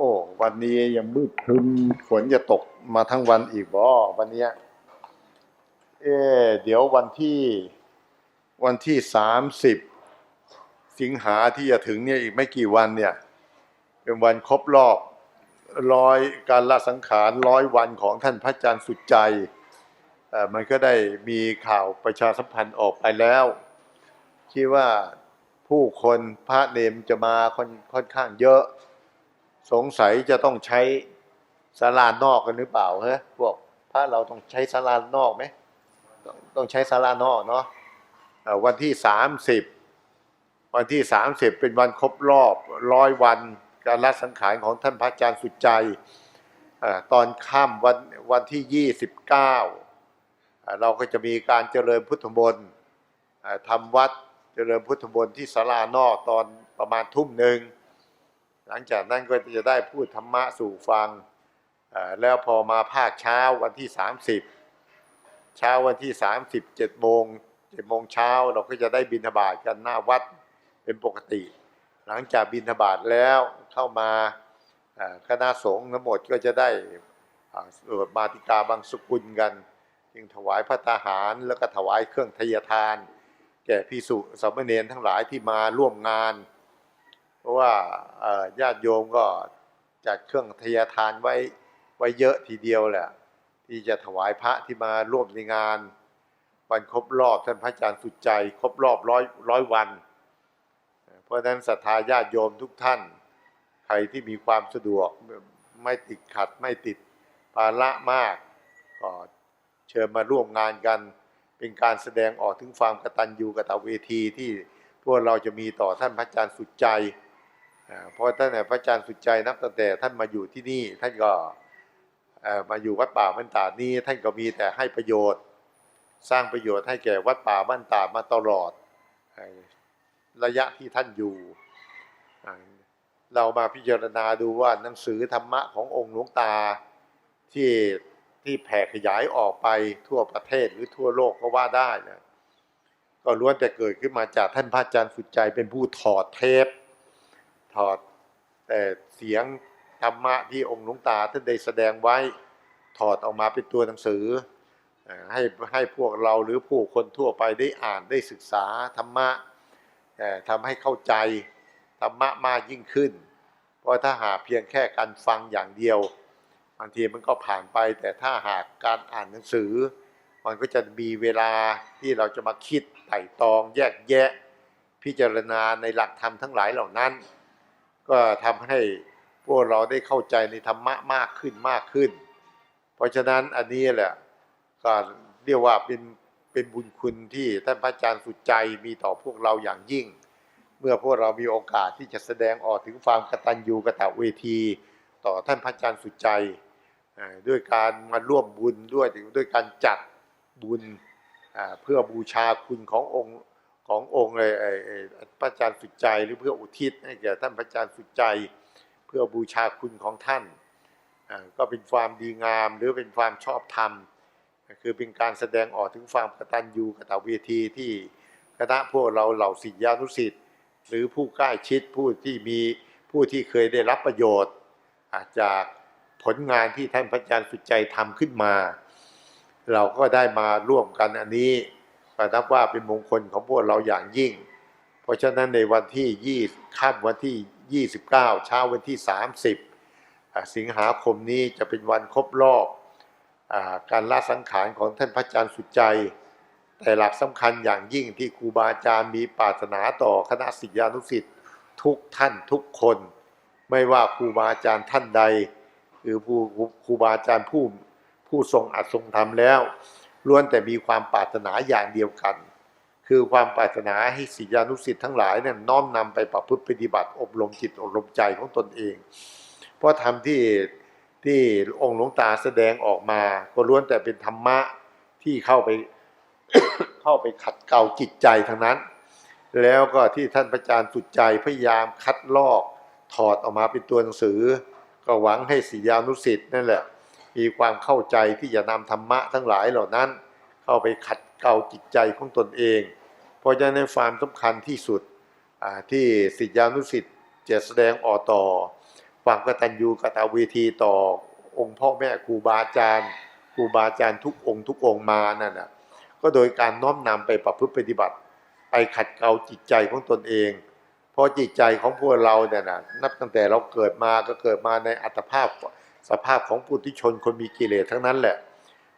โอ้ วันนี้ยังมืดครึ้มฝนจะตกมาทั้งวันอีกบ่วันนี้เอ๊เดี๋ยววันที่วันที่สามสิบสิงหาที่จะถึงเนี่ยอีกไม่กี่วันเนี่ย เป็นวันครบรอบร้อยการละสังขารร้อยวันของท่านพระอาจารย์สุดใจเออมันก็ได้มีข่าวประชาสัมพันธ์ออกไปแล้วคิดว่าผู้คนพระเนมจะมาค่อนค่อนข้างเยอะ สงสัยจะต้องใช้ศาลานอกกันหรือเปล่าเฮ้ยพวกพระเราต้องใช้ศาลานอกไหมต้องต้องใช้ศาลานอกเนาะวันที่สามสิบวันที่สามสิบเป็นวันครบรอบร้อยวันการละสังขารของท่านพระอาจารย์สุดใจอตอนค่ำวันวันที่ยี่สิบเก้าเราก็จะมีการเจริญพุทธมนต์ทำวัดเจริญพุทธมนต์ที่ศาลานอกตอนประมาณทุ่มหนึ่ง หลังจากนั้นก็จะได้พูดธรรมะสู่ฟัง แล้วพอมาภาคเช้าวันที่ 30 เช้าวันที่ 30 7โมง7โมงเช้าเราก็จะได้บิณฑบาตกันหน้าวัดเป็นปกติ หลังจากบิณฑบาตแล้วเข้ามาคณะสงฆ์ทั้งหมดก็จะได้สวดมาติกาบางสกุลกันจึงถวายพระทหารแล้วก็ถวายเครื่องทยทาน แก่พิสุสามเณรทั้งหลายที่มาร่วมงาน ราะว่าญาติโยมก็จัดเครื่องทยทานไว้ไว้เยอะทีเดียวแหละ ที่จะถวายพระที่มาร่วมในงาน วันครบรอบท่านพระอาจารย์สุดใจ ครบรอบร้อยร้อยวัน เพราะฉะนั้นศรัทธาญาติโยมทุกท่าน ใครที่มีความสะดวกไม่ติดขัดไม่ติดภาระมากก็เชิญมาร่วมงานกัน เป็นการแสดงออกถึงความกตัญญูกตเวทีที่พวกเราจะมีต่อท่านพระอาจารย์สุดใจ พราะท่านพระอาจารย์สุดใจนับตั้งแต่ท่านมาอยู่ที่นี่ ท่านก็มาอยู่วัดป่าบ้านตาดนี้ ท่านก็มีแต่ให้ประโยชน์ สร้างประโยชน์ให้แก่วัดป่าบ้านตาดมาตลอดระยะที่ท่านอยู่ เรามาพิจารณาดูว่าหนังสือธรรมะขององค์หลวงตาที่ที่แผ่ขยายออกไปทั่วประเทศหรือทั่วโลกก็ว่าได้นะก็ล้วนแต่เกิดขึ้นมาจากท่านพระอาจารย์สุดใจเป็นผู้ถอดเทป ถอดแต่เสียงธรรมะที่องค์หลวงตาท่านได้แสดงไว้ถอดออกมาเป็นตัวหนังสือ ให้ให้พวกเราหรือผู้คนทั่วไปได้อ่านได้ศึกษาธรรมะทำให้เข้าใจธรรมะมากยิ่งขึ้น เพราะถ้าหากเพียงแค่การฟังอย่างเดียวบางทีมันก็ผ่านไป แต่ถ้าหากการอ่านหนังสือ มันก็จะมีเวลาที่เราจะมาคิดไต่ตองแยกแยะ พิจารณาในหลักธรรมทั้งหลายเหล่านั้น ก็ทำให้พวกเราได้เข้าใจในธรรมะมากขึ้นมากขึ้น เพราะฉะนั้นอันนี้แหละก็เรียกว่าเป็นเป็นบุญคุณที่ท่านพระอาจารย์สุดใจมีต่อพวกเราอย่างยิ่ง เมื่อพวกเรามีโอกาสที่จะแสดงออกถึงความกตัญญูกตเวที ต่อท่านพระอาจารย์สุดใจด้วยการมาร่วมบุญด้วยด้วยการจัดบุญเพื่อบูชาคุณขององค์ ขององค์ไอ้ไอ้พระอาจารย์สุดใจหรือเพื่ออุทิศให้แก่ท่านพระอาจารย์สุดใจ เพื่อบูชาคุณของท่าน ก็เป็นความดีงามหรือเป็นความชอบธรรม คือเป็นการแสดงออกถึงความกตัญญูกตเวทีที่คณะพวกเราเหล่าศิษยานุศิษย์หรือผู้ใกล้ชิดผู้ที่มีผู้ที่เคยได้รับประโยชน์ อาจากผลงานที่ท่านพระอาจารย์สุดใจทำขึ้นมา เราก็ได้มาร่วมกันอันนี้ ก็นับว่าเป็นมงคลของพวกเราอย่างยิ่ง เพราะฉะนั้นในวันที่ยี่ค่ำวันที่ 29 เช้าวันที่ 30 สิงหาคมนี้จะเป็นวันครบรอบอการละสังขารของท่านพระอาจารย์สุดใจ แต่หลักสำคัญอย่างยิ่งที่ครูบาอาจารย์มีปรารถนาต่อคณะศิษยานุศิษย์ทุกท่านทุกคน ไม่ว่าครูบาอาจารย์ท่านใดคือผู้ครูบาอาจารย์ผู้ผู้ทรงอัดทรงธรรมแล้ว ล้วนแต่มีความปรารถนาอย่างเดียวกัน คือความปรารถนาให้ศิษยานุศิษย์ทั้งหลายเนี่ยน้อมนำไปประพฤติปฏิบัติอบรมจิตอบรมใจของตนเอง เพราะธรรมที่ที่องค์หลวงตาแสดงออกมา ก็ล้วนแต่เป็นธรรมะที่เข้าไปเข้าไปขัดเกลาจิตใจทั้งนั้น แล้วก็ที่ท่านพระอาจารย์สุดใจพยายามคัดลอกถอดออกมาเป็นตัวหนังสือ ก็หวังให้ศิษยานุศิษย์นั่นแหละ มีความเข้าใจที่จะนำธรรมะทั้งหลายเหล่านั้น เข้าไปขัดเกลาจิตใจของตนเอง เพราะฉะนั้นความสำคัญที่สุดที่ศิษยานุศิษย์จะแสดงออกต่อ ความกตัญญูกตเวทีต่อองค์พ่อแม่ครูบาอาจารย์ครูบาอาจารย์ทุกองค์ ทุกองค์มานั่นนะก็โดยการน้อมนำไปประพฤติปฏิบัติ ไปขัดเกลาจิตใจของตนเอง เพราะจิตใจของพวกเราเนี่ยนะนับตั้งแต่เราเกิดมาก็เกิดมาในอัตภาพ สภาพของปุถุชนคนมีกิเลสทั้งนั้นแหละ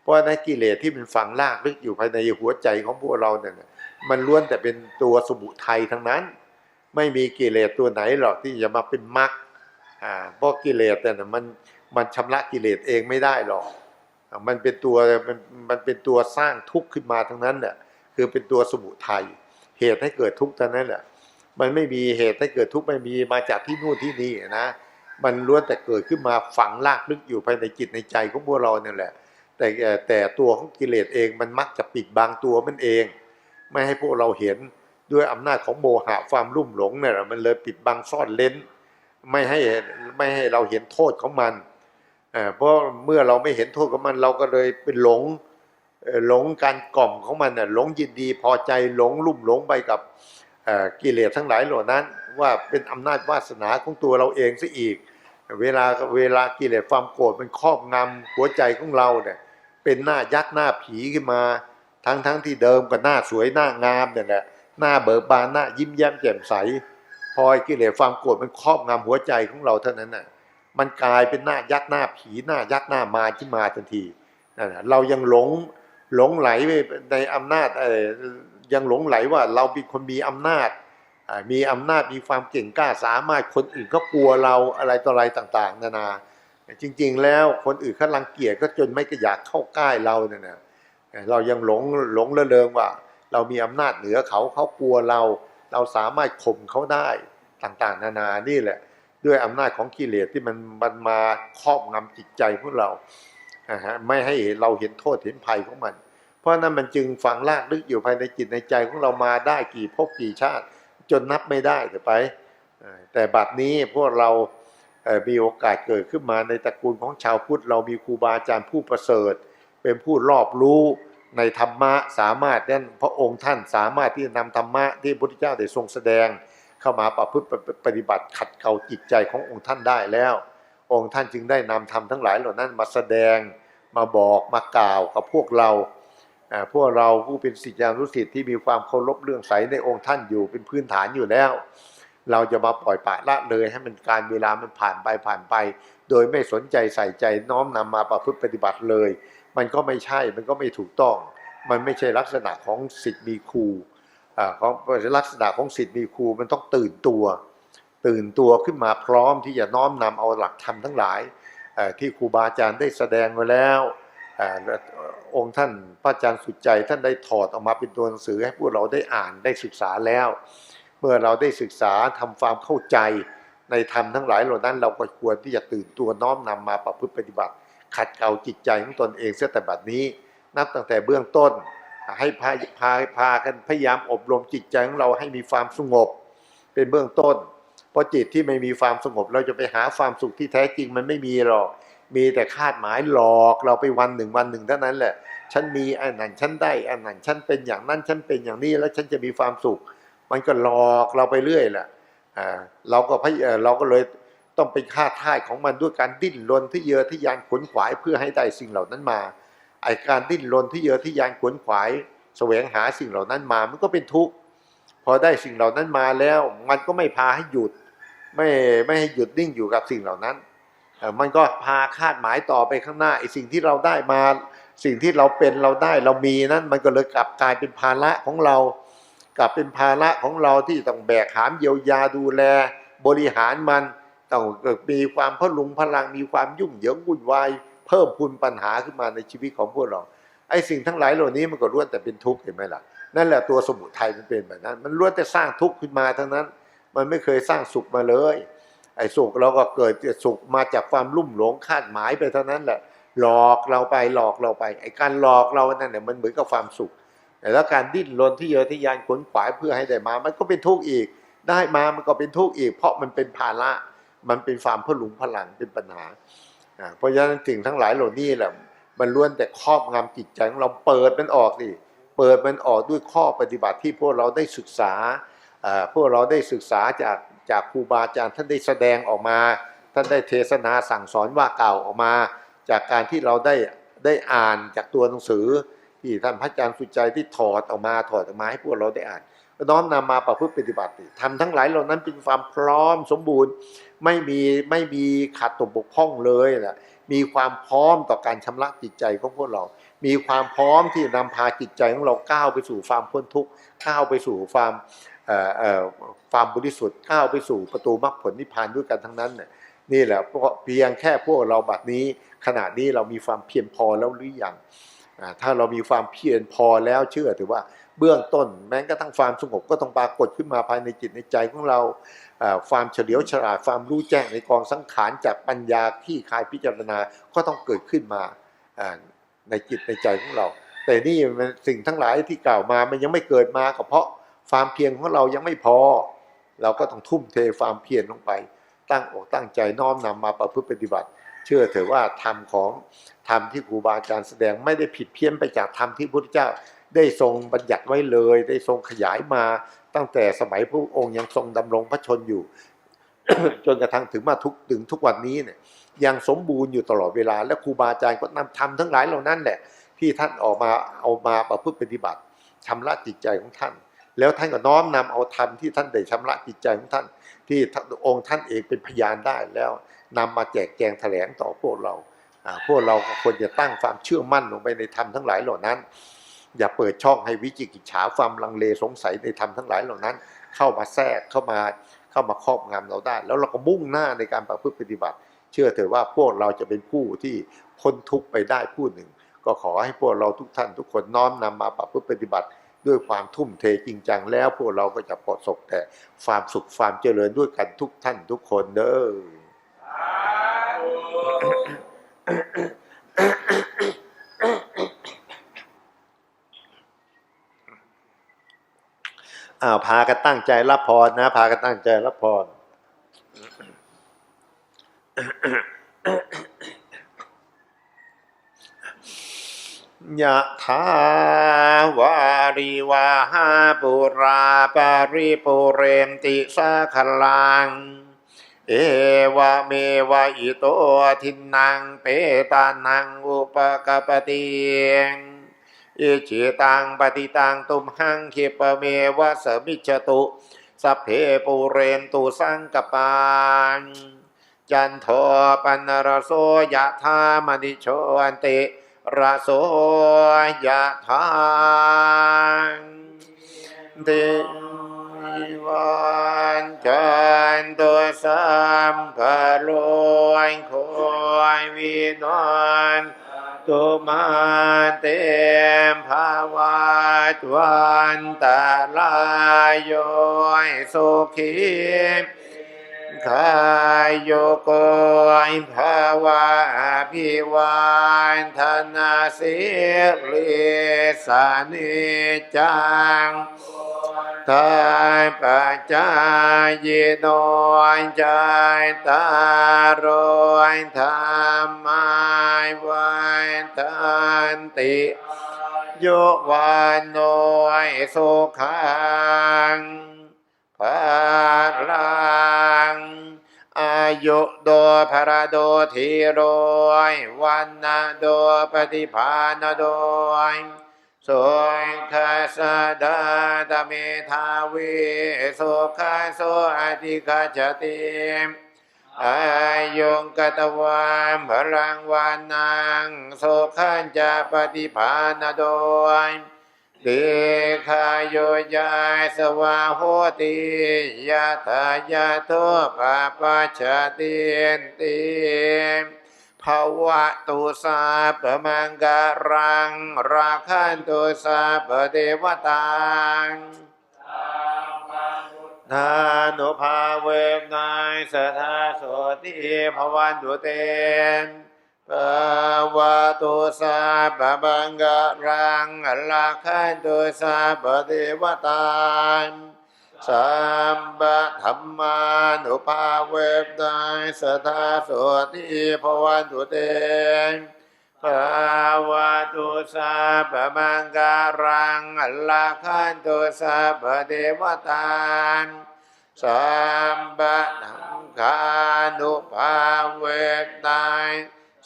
เพราะในกิเลสที่มันฝังลากลึกอยู่ภายในหัวใจของพวกเราเนี่ยมันล้วนแต่เป็นตัวสมุทัยทั้งนั้น ไม่มีกิเลสตัวไหนหรอกที่จะมาเป็นมรรคอ่าเพราะกิเลสเนี่ยมันมันชำระกิเลสเองไม่ได้หรอก มันเป็นตัวมันมันเป็นตัวสร้างทุกข์ขึ้นมาทั้งนั้นแหละคือเป็นตัวสมุทัยเหตุให้เกิดทุกข์ทั้งนั้นแหละมันไม่มีเหตุให้เกิดทุกข์ไม่มีมาจากที่นู่นที่นี่นะ มันล้วนแต่เกิดขึ้นมาฝังลากลึกอยู่ภายในจิตในใจของพวกเราเนี่ยแหละ แต่แต่ตัวของกิเลสเองมันมักจะปิดบังตัวมันเอง ไม่ให้พวกเราเห็นด้วยอำนาจของโมหะความรุ่มหลงเนี่ยแหละมันเลยปิดบังซ่อนเลนไม่ให้ไม่ให้เราเห็นโทษของมันเพราะเมื่อเราไม่เห็นโทษของมันเราก็เลยเป็นหลงหลงการกล่อมของมันน่ะหลงยินดีพอใจหลงลุ่มหลงไปกับกิเลสทั้งหลายเหล่านั้น ว่าเป็นอำนาจวาสนาของตัวเราเองซะอีก เวลาเวลากิเลสความโกรธมันครอบงำหัวใจของเราเนี่ย เป็นหน้ายักษ์หน้าผีขึ้นมา ทั้งทั้งที่เดิมก็หน้าสวยหน้างามเนี่ยแหละหน้าเบิกบานหน้ายิ้มแย้มแจ่มใส พอกิเลสความโกรธมันครอบงำหัวใจของเราเท่านั้นน่ะมันกลายเป็นหน้ายักษ์หน้าผีหน้ายักษ์หน้ามารขึ้นมาทันทีนั่นเรายังหลงหลงไหลไปในอำนาจเอ่อยังหลงไหลว่าเราเป็นคนมีอำนาจ มีอำนาจมีความเก่งกล้าสามารถคนอื่นก็กลัวเราอะไรต่ออะไรต่างๆ นานา จริง ๆ แล้วคนอื่นเขารังเกียจก็จนไม่ก็อยากเข้าใกล้เราเนี่ยนะเรายังหลงหลงระเริงว่า เรามีอำนาจเหนือเขาเขากลัวเรา เราสามารถข่มเขาได้ต่างๆ นานานี่แหละ ด้วยอำนาจของกิเลสที่มันมันมาครอบงำจิตใจพวกเราอ่าฮะไม่ให้เราเห็นโทษเห็นภัยของมัน เพราะนั้นมันจึงฝังลากลึกอยู่ภายในจิตในใจของเรามาได้กี่ภพกี่ชาติ จนนับไม่ได้แต่ไป แต่บัดนี้พวกเราเอ่อมีโอกาสเกิดขึ้นมาในตระกูลของชาวพุทธ เรามีครูบาอาจารย์ผู้ประเสริฐ เป็นผู้รอบรู้ในธรรมะสามารถนั่นพระองค์ท่านสามารถที่จะนำธรรมะที่พระพุทธเจ้าได้ทรงแสดง เข้ามาประพฤติปฏิบัติขัดเกลาจิตใจขององค์ท่านได้แล้ว องค์ท่านจึงได้นำธรรมทั้งหลายเหล่านั้นมาแสดงมาบอกมากล่าวกับพวกเรา พวกเราผู้เป็นศิษยานุศิษย์ที่มีความเคารพเรื่องใสในองค์ท่านอยู่เป็นพื้นฐานอยู่แล้ว เราจะมาปล่อยปละละเลยให้มันการเวลามันผ่านไปผ่านไป โดยไม่สนใจใส่ใจน้อมนำมาประพฤติปฏิบัติเลย มันก็ไม่ใช่มันก็ไม่ถูกต้อง มันไม่ใช่ลักษณะของสิทธิ์มีครูอ่าของลักษณะของสิทธิ์มีครูมันต้องตื่นตัว ตื่นตัวขึ้นมาพร้อมที่จะน้อมนำเอาหลักธรรมทั้งหลายที่ครูบาอาจารย์ได้แสดงไว้แล้ว อองค์ท่านพระอาจารย์สุดใจท่านได้ถอดออกมาเป็นตัวหนังสือให้พวกเราได้อ่านได้ศึกษาแล้ว เมื่อเราได้ศึกษาทำความเข้าใจในธรรมทั้งหลายเหล่านั้น เราก็ควรที่จะตื่นตัวน้อมนำมาประพฤติปฏิบัติ ขัดเกลาจิตใจของตนเองเสียแต่บัดนี้ นับตั้งแต่เบื้องต้น ให้พาพาพากันพยายามอบรมจิตใจของเราให้มีความสงบ เป็นเบื้องต้น เพราะจิตที่ไม่มีความสงบเราจะไปหาความสุขที่แท้จริงมันไม่มีหรอก มีแต่คาดหมายหลอกเราไปวันหนึ่งวันหนึ่งเท่านั้นแหละ ฉันมีอันนั้นฉันได้อันนั้นฉันเป็นอย่างนั้นฉันเป็นอย่างนี้แล้วฉันจะมีความสุข มันก็หลอกเราไปเรื่อยแหละอ่าเราก็พยเอ่อเราก็เลยต้องเป็นค่าท่ายของมันด้วยการดิ้นรนที่เยอที่ยานขวนขวายเพื่อให้ได้สิ่งเหล่านั้นมาไอการดิ้นรนที่เยอที่ยานขวนขวายแสวงหาสิ่งเหล่านั้นมา มันก็เป็นทุกข์พอได้สิ่งเหล่านั้นมาแล้ว มันก็ไม่พาให้หยุด ไม่ไม่ให้หยุดนิ่งอยู่กับสิ่งเหล่านั้น มันก็พาคาดหมายต่อไปข้างหน้าไอสิ่งที่เราได้มา สิ่งที่เราเป็นเราได้เรามีนั้นมันก็เลยกลับกลายเป็นภาระของเรา กลับเป็นภาระของเราที่ต้องแบกหามเยียวยาดูแล บริหารมันต้องมีความพลุงพลังมีความยุ่งเหยิงวุ่นวายเพิ่มพูนปัญหาขึ้นมาในชีวิตของพวกเราไอ้สิ่งทั้งหลายเหล่านี้มันก็ล้วนแต่เป็นทุกข์เห็นไหมล่ะนั่นแหละตัวสมุทัยมันเป็นแบบนั้น มันล้วนแต่สร้างทุกข์ขึ้นมาทั้งนั้น มันไม่เคยสร้างสุขมาเลย ไอ้สุขเราก็เกิดสุขมาจากความลุ่มหลงคาดหมายไปเท่านั้นแหละ หลอกเราไปหลอกเราไป ไอ้การหลอกเรานั่นเนี่ยมันเหมือนกับความสุขแต่แล้วการดิ้นรนที่เยอะที่ยานขวนขวายเพื่อให้ได้มา มันก็เป็นทุกข์อีก ได้มามันก็เป็นทุกข์อีก เพราะมันเป็นภาระ มันเป็นความพลุงพลังเป็นปัญหา เพราะฉะนั้นสิ่งทั้งหลายเหล่านี้แหละ มันล้วนแต่ครอบงำจิตใจของเราเปิดมันออกสิ เปิดมันออกด้วยข้อปฏิบัติที่พวกเราได้ศึกษาอ่าพวกเราได้ศึกษาจาก จากครูบาอาจารย์ท่านได้แสดงออกมา ท่านได้เทศนาสั่งสอนว่าเกล่าวออกมา จากการที่เราได้ได้อ่านจากตัวหนังสือ ที่ท่านพระอาจารย์สุใจที่ถอดออกมาถอดออกมาให้พวกเราได้อ่านน้อมนำมาประพฤติปฏิบัติทำทั้งหลายเหล่านั้นเป็นความพร้อมสมบูรณ์ไม่มีไม่มีขาดตกบกพร่องเลยแหละมีความพร้อมต่อการชำระจิตใจของพวกเรา มีความพร้อมที่จะนำพาจิตใจของเราก้าวไปสู่ความพ้นทุกข์ก้าวไปสู่ความ ความบริสุทธิ์ก้าวไปสู่ประตูมรรคผลนิพพานด้วยกันทั้งนั้นนี่แหละเพราะเพียงแค่พวกเราบัดนี้ ขณะนี้เรามีความเพียรพอแล้วหรือยังถ้าเรามีความเพียรพอแล้วเชื่อถือว่าเบื้องต้น แม้กระทั่งความสงบก็ต้องปรากฏขึ้นมาภายในจิตในใจของเราความเฉลียวฉลาดความรู้แจ้งในกองสังขารจากปัญญาที่คายพิจารณาก็ต้องเกิดขึ้นมาในจิตในใจของเรา แต่นี่สิ่งทั้งหลายที่กล่าวมามันยังไม่เกิดมาก็เพราะ ความเพียรของเรายังไม่พอ เราก็ต้องทุ่มเทความเพียรลงไป ตั้งอกตั้งใจน้อมนำมาประพฤติปฏิบัติ เชื่อเถอะว่าธรรมของธรรมที่ครูบาอาจารย์แสดงไม่ได้ผิดเพี้ยนไปจากธรรมที่พระพุทธเจ้าได้ทรงบัญญัติไว้เลย ได้ทรงขยายมาตั้งแต่สมัยพระองค์ยังทรงดำรงพระชนอยู่ จนกระทั่งถึงมาทุกถึงทุกวันนี้เนี่ยยังสมบูรณ์อยู่ตลอดเวลา และครูบาอาจารย์ก็นำธรรมทั้งหลายเหล่านั้นแหละที่ท่านออกมาเอามาประพฤติปฏิบัติชำระจิตใจของท่าน แล้วท่านก็น้อมนำเอาธรรมที่ท่านได้ชำระจิตใจของท่าน ที่องค์ท่านเองเป็นพยานได้แล้วนำมาแจกแจงแถลงต่อพวกเราพวกเราควรจะตั้งความเชื่อมั่นลงไปในธรรมทั้งหลายเหล่านั้น อย่าเปิดช่องให้วิจิกิจฉาความลังเลสงสัยในธรรมทั้งหลายเหล่านั้น เข้ามาแทรกเข้ามาเข้ามาครอบงำเราได้ แล้วเราก็มุ่งหน้าในการประพฤติปฏิบัติ เชื่อเถอะว่าพวกเราจะเป็นผู้ที่พ้นทุกข์ไปได้ผู้หนึ่ง ก็ขอให้พวกเราทุกท่านทุกคนน้อมนำมาประพฤติปฏิบัติ ด้วยความทุ่มเทจริงจังแล้วพวกเราก็จะประสบแต่ความสุขความเจริญด้วยกันทุกท่านทุกคนเด้ออ้าวพากันตั้งใจรับพรนะ พากันตั้งใจรับพร ยะถาวาริวาหาปุราปาริปุเรมติสาคลัง เอวะเมวะอิโตทินังเปตานังอุปกปติอิจิตังปฏิตังตุมหังคิปเมวะสมิจตุสัพเพปุเรนตุสังกปานจันโทปันรโสยะธามณิโชอันติ ระโสยะธาติวันจันตุสัมภโลยโคยวินวันตุมาเตมภาวาตวันตาลายโยสุขี ขายโยโกยภาวะพิวันธนาสิริสานิจังทายปัจจายโนใจตารอยธรรมายวันทันติโยวันโนยสุขัง ยุโดภรโดทีโรยวันนาโดปฏิภาณโดยสุขัสดาตเมทาวิสุขัสโสอธิคาจติอายุงกตวามพลังวานังสุขันจะปฏิภาณโดย เดคายโยายสวาโหติยะทายาโทปะปัจจตินติภาวะตุสาปมังการัง ราคันตุสาปเทวตังนานุภาเวนายสทาโสติภวันตุเต ภาวะตุสาปมังการังราคันตุสาปเทวตังสัมปะธรรมานุภาเวบไดสทาโสติภวันตุเตภาวะตุสาปะมังการังอลลาคันตุสาปะเทวตาสัมปะทังคขานุภาเวตาย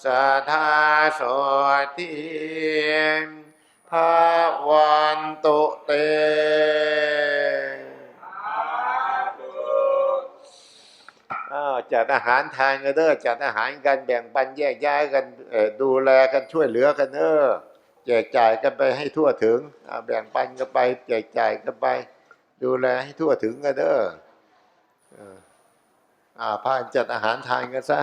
สัทธาโสทิภาวันตุเตจัดอาหารทานกันเด้อจัดอาหารกันแบ่งปันแยกย้ายกันดูแลกันช่วยเหลือกันเด้อแจกจ่ายกันไปให้ทั่วถึงแบ่งปันกันไปแจกจ่ายกันไป ดูแลให้ทั่วถึงกันเด้ออ่าพานจัดอาหารทานกันซะ